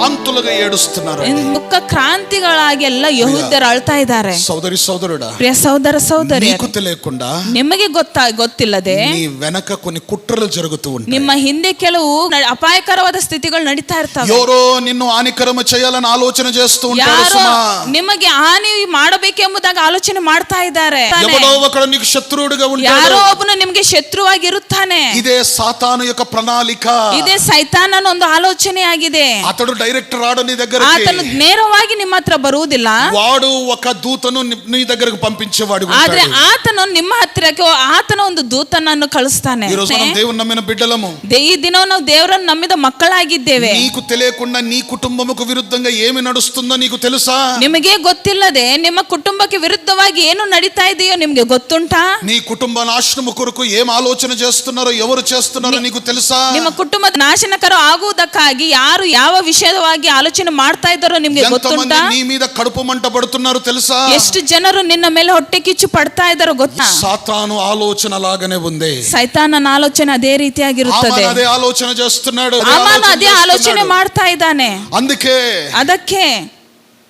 క్రాంతులుగా ఏడుస్తున్నారు ದುಃಖ ಕ್ರಾಂತಿಗಳಾಗಿ ಎಲ್ಲ ಯಹೂದ್ಯರು ಅಳ್ತಾ ಇದ್ದಾರೆ సోదరి సోదరుడా ಪ್ರಿಯ ಸಹೋದರ ಸಹೋದರಿ నీకు తెలియకుండా ನಿಮಗೆ ಗೊತ್ತಾ ಗೊತ್ತಿಲ್ಲದೆ నీ వెనక కొన్ని కుట్రలు జరుగుతూ ఉంటాయి ನಿಮ್ಮ ಹಿಂದೆ ಕೆಲವು ನ- ಅಪಾಯಕರವಾದ ಸ್ಥಿತಿಗಳು ನಡೀತಾ ಇರ್ತವೆ ఎవరో నిన్ను హానికరమ చేయాలని ఆలోచన చేస్తూ ఉంటారు ಯಾರೋ సుమా ನಿಮಗೆ ಹಾನಿ ಮಾಡಬೇಕೆಂಬುದಾಗಿ ಆಲೋಚನೆ ಮಾಡ್ತಾ ಇದ್ದಾರೆ ఎవడో ఒకడు నీకు శత్రువుడిగా ఉంటాడు ಯಾರೋ ಒಬ್ಬನು ನಿಮ್ಗೆ ಶತ್ರುವಾಗಿರುತ್ತಾನೆ ఇదే సాతాను యొక్క ప్రణాళిక ಇದೇ ಸೈತಾನನ ಒಂದು ಆಲೋಚನೆ ಆಗಿದೆ అతడు డైరెక్ట్ రాడు నీ దగ్గరికి ಆತನು ನೇರವಾಗಿ ನಿಮ್ಮ ಹತ್ರ ಬರುವುದಿಲ್ಲ వాడు ఒక దూతను ని- నీ దగ్గరకు పంపించేవాడు ಆದ್ರೆ ಆತನು ನಿಮ್ಮ ಹತ್ತಿರಕ್ಕೆ ಆತನ ಒಂದು ದೂತನನ್ನು ಕಳಿಸ್ತಾನೆ ఈ రోజు మనం దేవుని నమ్మిన బిడ్డలము ದೇ- ಈ ದಿನ ನಾವು ದೇವರನ್ನು ನಂಬಿದ ಮಕ್ಕಳಾಗಿದ್ದೇವೆ నీకు తెలియకుండా నీ కుటుంబముకు విరుద్ధంగా ఏమి నడుస్తుందో నీకు తెలుసా ನಿಮಗೆ ಗೊತ್ತಿಲ್ಲದೆ ನಿಮ್ಮ ಕುಟುಂಬಕ್ಕೆ ವಿರುದ್ಧವಾಗಿ ಏನು ನಡೀತಾ ಇದೆಯೋ ನಿಮ್ಗೆ ಗೊತ್ತುಂಟಾ నీ కుటుంబ నాశనము కొరకు ఏం ఆలోచన చేస్తున్నారో ఎవరు చేస్తున్నారో నీకు తెలుసా ನಿಮ್ಮ ಕುಟುಂಬದ ನಾಶನಕರ ಆಗುವುದಕ್ಕಾಗಿ ಯಾರು ಯಾವ ವಿಷಯವಾಗಿ ಆಲೋಚನೆ ಮಾಡ್ತಾ ಇದ್ದಾರೋ ನಿಮ್ಗೆ ఎంతమంది ಗೊತ್ತುಂಟಾ నీ మీద కడుపు మంట పడుతున్నారు తెలుసా ಎಷ್ಟು ಜನರು ನಿನ್ನ ಮೇಲೆ ಹೊಟ್ಟೆ ಕಿಚ್ಚು ಪಡ್ತಾ ಇದ್ದಾರೋ ಗೊತ್ತಾ సాతాను ఆలోచన లాగానే ఉంది ಸೈತಾನನ ಆಲೋಚನೆ ಅದೇ ರೀತಿಯಾಗಿರುತ್ತದೆ ఆమాను అదే ఆలోచన చేస్తున్నాడు అదే ಅಮಾನ ఆలోచన ಅದೇ ಆಲೋಚನೆ చేస్తున్నాడు. ಮಾಡ್ತಾ ಇದ್ದಾನೆ అందుకే ಅದಕ್ಕೆ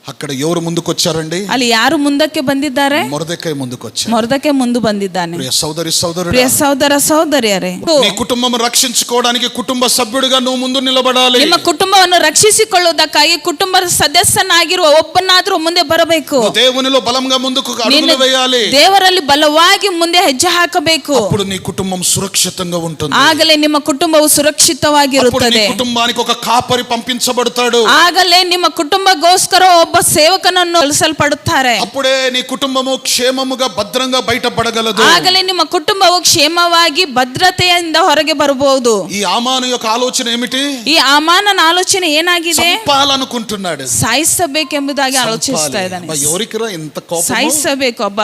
అక్కడ ఎవరు ముందుకు వచ్చారండి ಅಲ್ಲಿ ಯಾರು ಮುಂದಕ್ಕೆ ಬಂದಿದ್ದಾರೆ మొరదెక్కై ముందుకు వచ్చారు ಮೊರ್ದಕ್ಕೆ ಮುಂದೆ ಬಂದಿದ್ದಾನೆ ప్రియ సోదరి సోదరుడు ಪ್ರಿಯ ಸಹೋದರ ಸಹೋದರಿಯರೇ నీ కుటుంబం రక్షించుకోవడానికి కుటుంబ సభ్యుడిగా నువ్వు ముందు నిలబడాలి ನಿಮ್ಮ ಕುಟುಂಬವನ್ನು ರಕ್ಷಿಸಿಕೊಳ್ಳುವುದಕ್ಕಾಗಿ ಕುಟುಂಬದ ಸದಸ್ಯನಾಗಿರುವ ಒಬ್ಬನಾದ್ರೂ ಮುಂದೆ ಬರಬೇಕು నువ్వు దేవునిలో బలంగా ముందుకు అడుగులు ನೀನು వేయాలి ದೇವರಲ್ಲಿ ಬಲವಾಗಿ ಮುಂದೆ ಹೆಜ್ಜೆ ಹಾಕಬೇಕು అప్పుడు నీ కుటుంబం సురక్షితంగా ఉంటుంది ಆಗಲೇ ನಿಮ್ಮ ಕುಟುಂಬವು అప్పుడు నీ ಸುರಕ್ಷಿತವಾಗಿರುತ್ತದೆ కుటుంబానికి ఒక కాపరి పంపించబడతాడు ಆಗಲೇ ನಿಮ್ಮ ಕುಟುಂಬಗೋಸ್ಕರ ಒಬ್ಬ ಸೇವಕನನ್ನು ಕಳಿಸಲ್ಪಡುತ್ತಾರೆ అప్పుడే నీ కుటుంబము క్షేమముగా భద్రంగా బయటపడగలదు ಆಗಲೇ ನಿಮ್ಮ ಕುಟುಂಬವು ಕ್ಷೇಮವಾಗಿ ಭದ್ರತೆಯಿಂದ ಹೊರಗೆ ಬರಬಹುದು ఈ ఆమాను యొక్క ఆలోచన ఏమిటి ಈ ಅಮಾನನ ಆಲೋಚನೆ ಏನಾಗಿದೆ చంపాలనుకుంటున్నాడు ಸಾಯಿಸಬೇಕೆಂಬುದಾಗಿ ಆಲೋಚಿಸ್ತಾ చంపాలి. ಇದ್ದಾನೆ అబ్బా, ఎవరికిరా ఇంత కోపం ಸಾಯಿಸಬೇಕು ಒಬ್ಬ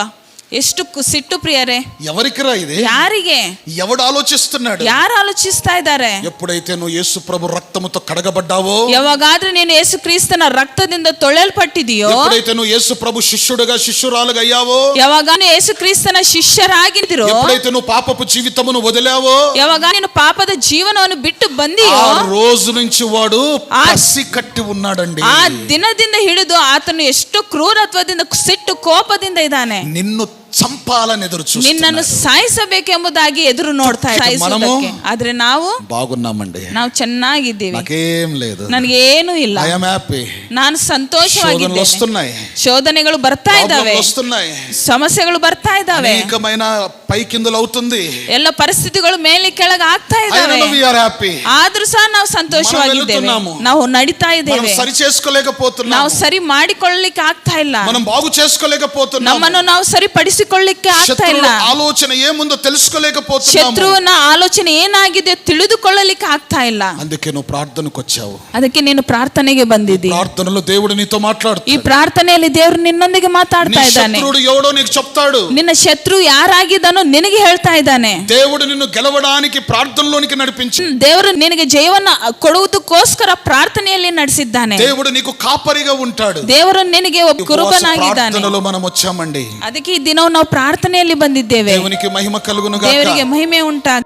ಎಷ್ಟು ಕು- ಸಿಟ್ಟು ಪ್ರಿಯರೇ ఎవరికిరా ఇది ಯಾರಿಗೆ ఎవడు ఆలోచిస్తున్నాడు ಯಾರು ಆಲೋಚಿಸ್ತಾ ಇದ್ದಾರೆ ఎప్పుడైతే నువ్వు యేసు ప్రభు రక్తముతో కడగబడ్డావో ಯಾವಾಗಾದ್ರೂ ನೀನು ಯೇಸು ಕ್ರಿಸ್ತನ ರಕ್ತದಿಂದ ತೊಳೆಯಲ್ಪಟ್ಟಿದೆಯೋ ఎప్పుడైతే నువ్వు యేసు ప్రభు శిష్యుడుగా శిష్యురాలుగా అయ్యావో ಯಾವಾಗ ನೀನು ಯೇಸು ಕ್ರಿಸ್ತನ ಶಿಷ್ಯರಾಗಿದ್ದೀರೋ ఎప్పుడైతే నువ్వు పాపపు జీవితమును వదిలావో ಯಾವಾಗ ನೀನು ಪಾಪದ ಜೀವನವನ್ನು ಬಿಟ್ಟು ఆ ಬಂದಿಯೋ రోజు నుంచి వాడు ఆ- పసి కట్టి ఉన్నాడండి ಆ ದಿನದಿಂದ ಹಿಡಿದು ಆತನು ಎಷ್ಟು ಕ್ರೂರತ್ವದಿಂದ ಸಿಟ್ಟು ಕೋಪದಿಂದ ಇದ್ದಾನೆ నిన్ను చంపాలని ఎదురు ನಿನ್ನನ್ನು చూస్తున్నాడు ಸಾಯಿಸಬೇಕೆಂಬುದಾಗಿ ಎದುರು ನೋಡ್ತಾ ಇದ್ದಾನೆ. మనము? ಸಾಯಿಸುವುದಕ್ಕೆ. ಆದ್ರೆ ನಾವು బాగున్నామండి ನಾವು ಚೆನ್ನಾಗಿದ್ದೀವಿ నాకేం లేదు ನನಗೇನು ಇಲ್ಲ ఐఎమ్ హ్యాపీ ನಾನು శోధనలు ಸಂತೋಷವಾಗಿದ್ದೇನೆ వస్తున్నాయి ಶೋಧನೆಗಳು ಬರ್ತಾ ಇದ್ದಾವೆ ప్రాబ్లంలు వస్తున్నాయి ಸಮಸ್ಯೆಗಳು ಬರ್ತಾ ಇದ್ದಾವೆ అనేకమైన పైకిందులు అవుతుంది ಎಲ್ಲ ಪರಿಸ್ಥಿತಿಗಳು ಮೇಲೆ ಕೆಳಗೆ ಆಗ್ತಾ ಇದ್ದಾವೆ అయినా వీఆర్ హ్యాపీ ಆದ್ರೂ ಸಹ ನಾವು ಸಂತೋಷವಾಗಿದ್ದೇವೆ వెళుతున్నాము. ನಾವು ನಡೀತಾ మనం ಇದ್ದೇವೆ సరి చేసుకోలేకపోతున్నాం ನಾವು ಸರಿ ಮಾಡಿಕೊಳ್ಳಲಿಕ್ಕೆ ಆಗ್ತಾ ಇಲ್ಲ మనం బాగు చేసుకోలేకపోతున్నాం ನಮ್ಮನ್ನು ನಾವು ಸರಿಪಡಿಸಿಕೊಳ್ಳಿಕ್ಕೆ ಆಗ್ತಾ శత్రువుల ಇಲ್ಲ ఆలోచన ఏముందో తెలుసుకోలేకపోతున్నాము ಶತ್ರುವಿನ ಆಲೋಚನೆ ಏನಾಗಿದೆ ತಿಳಿದುಕೊಳ್ಳಲಿಕ್ಕೆ ಆಗ್ತಾ ಇಲ್ಲ అందుకే నువ్వు ప్రార్థనకు వచ్చావు ಅದಕ್ಕೆ ನೀನು ಪ್ರಾರ್ಥನೆಗೆ ಬಂದಿದ್ದಿ ప్రార్థనలో దేవుడు నీతో ಈ మాట్లాడుతాడు ಪ್ರಾರ್ಥನೆಯಲ್ಲಿ ದೇವರು ನಿನ್ನೊಂದಿಗೆ నీ ಮಾತಾಡ್ತಾ ಇದ್ದಾನೆ శత్రుడు ఎవడో నీకు చెప్తాడు ನಿನ್ನ ಶತ್ರು ಯಾರಾಗಿದ್ದಾನೋ ನಿನಗೆ ಹೇಳ್ತಾ ಇದ್ದಾನೆ దేవుడు నిన్ను గెలవడానికి ప్రార్థనలోనికి నడిపించి ಹ್ಮ್, ದೇವರು ನಿನಗೆ ಜಯವನ್ನ ಕೊಡುವುದಕ್ಕೋಸ್ಕರ ಪ್ರಾರ್ಥನೆಯಲ್ಲಿ ನಡೆಸಿದ್ದಾನೆ దేవుడు నీకు కాపరిగా ఉంటాడు ದೇವರು ನಿನಗೆ ಒಬ್ಬ ఉపవాస ಕುರುಬನಾಗಿದ್ದಾನೆ ప్రార్థనలో మనం వచ్చామండి ಅದಕ್ಕೆ ಈ ದಿನವು ನಾವು ಪ್ರಾರ್ಥನೆಯಲ್ಲಿ ಬಂದಿದ್ದೇವೆ దేవునికి మహిమ కలుగును గాక ದೇವರಿಗೆ ಮಹಿಮೆ ಉಂಟಾಗ